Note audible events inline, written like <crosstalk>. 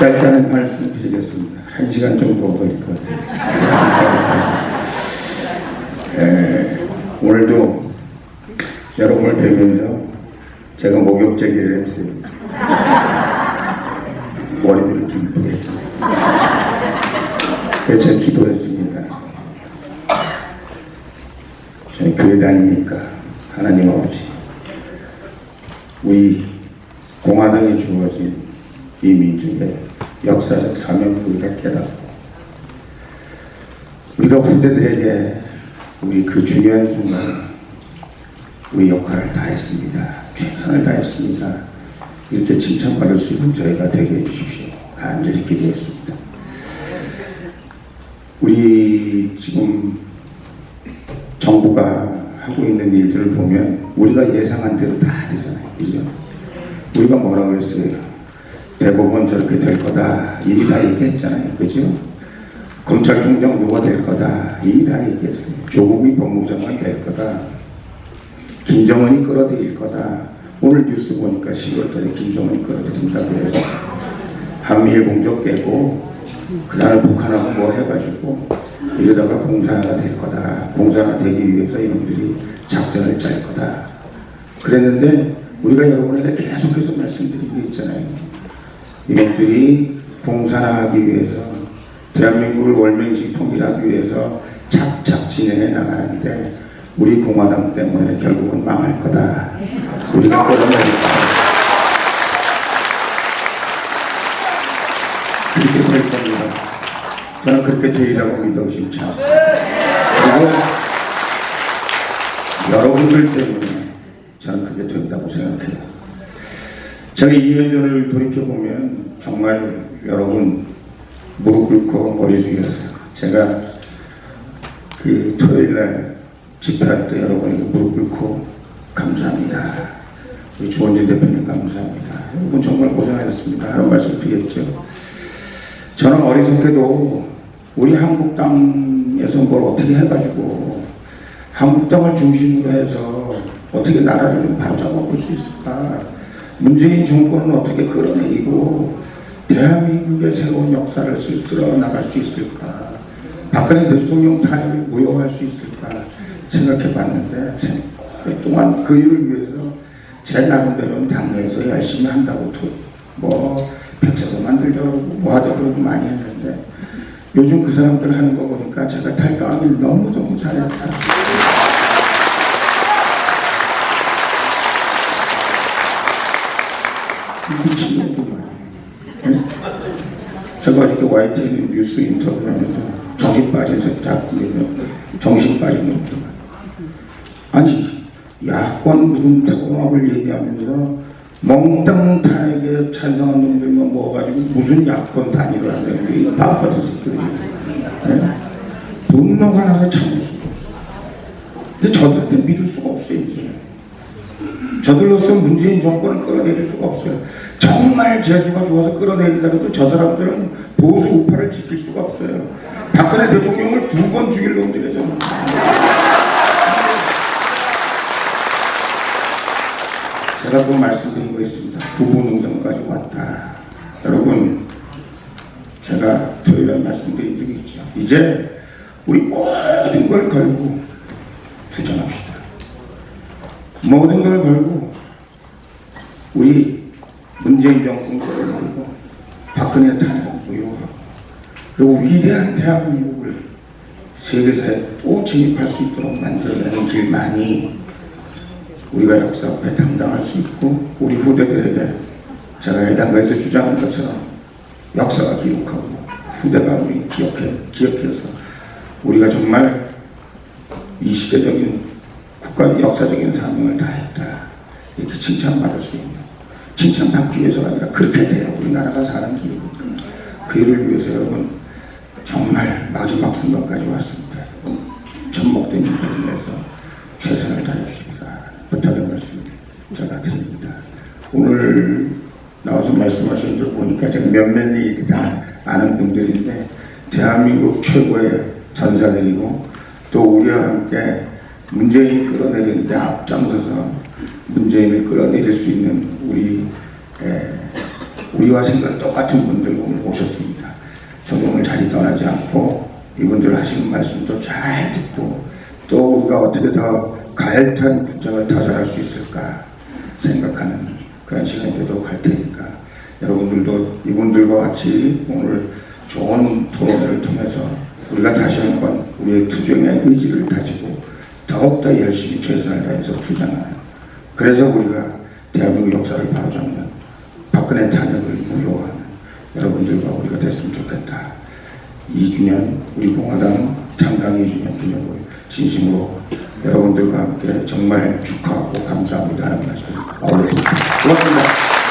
한 말씀 드리겠습니다. 한 시간 정도 걸릴 것 같아요. 에, <laughs> 오늘도 여러분을 뵈면서 제가 목욕 제기를 했어요. 머리도 이렇게 이쁘게 했잖아요. 그래서 제가 기도했습니다. 저는 교회 다니니까 하나님 아버지 우리 공화당에 주어진 이 민족의 역사적 사명을 우리가 깨닫고 우리가 후대들에게 우리 그 중요한 순간에 우리 역할을 다했습니다. 최선을 다했습니다. 이렇게 칭찬받을 수 있는 저희가 되게 해주십시오. 간절히 기도했습니다. 우리 지금 정부가 하고 있는 일들을 보면 우리가 예상한 대로 다 되잖아요. 그죠? 우리가 뭐라고 했어요? 대법원 저렇게 될 거다. 이미 다 얘기했잖아요. 그죠? 검찰총장 누가 될 거다. 이미 다 얘기했어요. 조국이 법무장관 될 거다. 김정은이 끌어들일 거다. 오늘 뉴스 보니까 10월달에 김정은이 끌어들인다고 해요. 한미일 공적 깨고 그 다음에 북한하고 뭐 해가지고 이러다가 공산화가 될 거다. 공산화 되기 위해서 이놈들이 작전을 짤 거다. 그랬는데 우리가 여러분에게 계속해서 말씀드린 게 있잖아요. 이놈들이 공산화하기 위해서 대한민국을 월맹식 통일하기 위해서 착착 진행해 나가는데 우리 공화당 때문에 결국은 망할 거다. 우리가 끌어내릴 거다. 그렇게 될 겁니다. 저는 그렇게 되리라고 믿어 의심치 않습니다. 그리고 여러분들 때문에 저는 그게 된다고 생각해요. 제가 2년 전을 돌이켜보면 정말 여러분 무릎 꿇고 머리 숙여서 제가 그 토요일 날 집회할 때 여러분에게 무릎 꿇고 감사합니다. 우리 조원진 대표님 감사합니다. 여러분 정말 고생하셨습니다. 하는 말씀 드렸죠. 저는 어리석게도 우리 한국당에서 뭘 어떻게 해가지고 한국당을 중심으로 해서 어떻게 나라를 좀 바로잡아 볼 수 있을까? 문재인 정권은 어떻게 끌어내리고 대한민국의 새로운 역사를 쓸쓸어 나갈 수 있을까? 박근혜 대통령 탄핵을 무효할 수 있을까? 생각해 봤는데 오랫동안 그 일을 위해서 제 나름대로는 당내에서 열심히 한다고 또뭐 백서도 만들려고 그러고 뭐 하자고 그러고 많이 했는데 요즘 그 사람들 하는 거 보니까 제가 탈당하기를 너무너무 잘했다. 미친놈구만. 응? 제가 어저께 YTN 뉴스 인터뷰를 하면서 정신 빠진 새딱 정신 빠진 놈들만. 아니 야권 무슨 통합을 얘기하면서 탄핵에 찬성한 놈들만 모아가지고 무슨 야권 단일을 하냐고 이 바보 같은 새끼들이. 네? 분노가 나서 참을 수가 없어. 근데 저들한테 믿을 수가 없어요 이제. 저들로서 문재인 정권을 끌어내릴 수가 없어요. 정말 재수가 좋아서 끌어내린다고 해도 저 사람들은 보수 우파를 지킬 수가 없어요. 박근혜 대통령을 두 번 죽일 놈들이에요 저는. 제가 또 말씀드린 거 있습니다. 농성까지 왔다. 여러분, 제가 토요일에 말씀드린 적이 있죠. 이제 우리 모든 걸 걸고 투쟁합시다. 모든 걸 걸고 우리 문재인 정권 끌어내리고 박근혜 탄핵 무효하고 그리고 위대한 대한민국을 세계사에 또 진입할 수 있도록 만들어내는 길만이 우리가 역사 앞에 당당할 수 있고 우리 후대들에게 제가 해당가에서 주장한 것처럼 역사가 기록하고 후대가 우리 기억해, 기억해서 우리가 정말 이 시대적인 국가 역사적인 사명을 다했다. 이렇게 칭찬받을 수 있는 칭찬받기 위해서가 아니라 그렇게 돼야 우리나라가 사는 길이니까. 그 일을 위해서 여러분 정말 마지막 순간까지 왔습니다. 여러분 천목된 일까지 위해서 최선을 다해 주십사 부탁의 말씀 제가 드립니다. 오늘 나와서 말씀하신 걸 보니까 제가 몇몇이 이렇게 다 아는 분들인데 대한민국 최고의 전사들이고 또 우리와 함께 문재인 끌어내리는 데 앞장서서 문재인을 끌어내릴 수 있는 우리 에, 우리와 생각이 똑같은 분들 오늘 오셨습니다. 오늘 자리 떠나지 않고 이분들 하시는 말씀도 잘 듣고 또 우리가 어떻게 더 가열찬 주장을 더 잘할 수 있을까 생각하는 그런 시간이 되도록 할 테니까 여러분들도 이분들과 같이 오늘 좋은 토론회를 통해서 우리가 다시 한번 우리의 투쟁의 의지를 다지고 더욱더 열심히 최선을 다해서 투쟁하는 그래서 우리가 대한민국 역사를 바로잡는 박근혜 탄핵을 무효화하는 여러분들과 우리가 됐으면 좋겠다. 2주년 우리 공화당 창당 2주년 기념을 진심으로 여러분들과 함께 정말 축하하고 감사합니다 하는 말씀 올려드립니다. 고맙습니다.